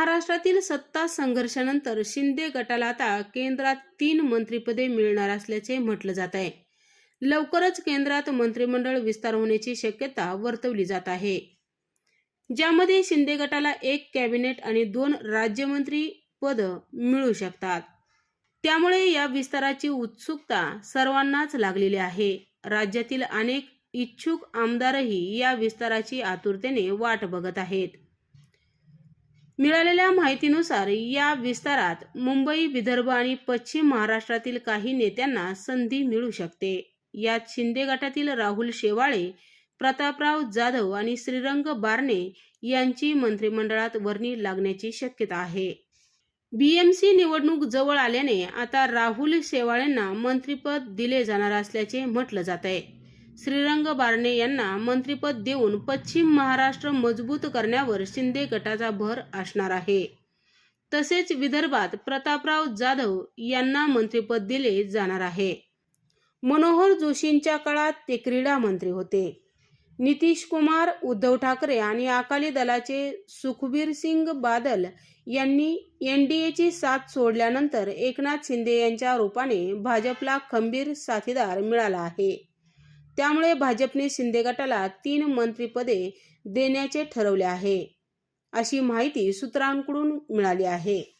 महाराष्ट्रातील सत्ता संघर्षानंतर शिंदे गटाला आता केंद्रात तीन मंत्रिपदे मिळणार असल्याचे म्हटलं जात आहे. लवकरच केंद्रात मंत्रिमंडळ विस्तार होण्याची शक्यता वर्तवली जात आहे. ज्यामध्ये शिंदे गटाला एक कॅबिनेट आणि दोन राज्यमंत्री पद मिळू शकतात. त्यामुळे या विस्ताराची उत्सुकता सर्वांनाच लागलेली आहे. राज्यातील अनेक इच्छुक आमदारही या विस्ताराची आतुरतेने वाट बघत आहेत. मिळालेल्या माहितीनुसार या विस्तारात मुंबई विदर्भ आणि पश्चिम महाराष्ट्रातील काही नेत्यांना संधी मिळू शकते. यात शिंदे गटातील राहुल शेवाळे प्रतापराव जाधव आणि श्रीरंग बारणे यांची मंत्रिमंडळात वर्णी लागण्याची शक्यता आहे. बीएमसी निवडणूक जवळ आल्याने आता राहुल शेवाळेंना मंत्रिपद दिले जाणार असल्याचे म्हटलं जात आहे श्रीरंग बारणे यांना मंत्रिपद देऊन पश्चिम महाराष्ट्र मजबूत करण्यावर शिंदे गटाचा भर असणार आहे. तसेच विदर्भात प्रतापराव जाधव यांना मंत्रिपद दिले जाणार आहे. मनोहर जोशींच्या काळात ते क्रीडा मंत्री होते. नितीश कुमार उद्धव ठाकरे आणि अकाली दलाचे सुखबीर सिंग बादल यांनी एनडीएची साथ सोडल्यानंतर एकनाथ शिंदे यांच्या रूपाने भाजपला खंबीर साथीदार मिळाला आहे. त्यामुळे भाजपने शिंदे गटाला तीन मंत्रिपदे देण्याचे ठरवले आहे. अशी माहिती सूत्रांकडून मिळाली आहे.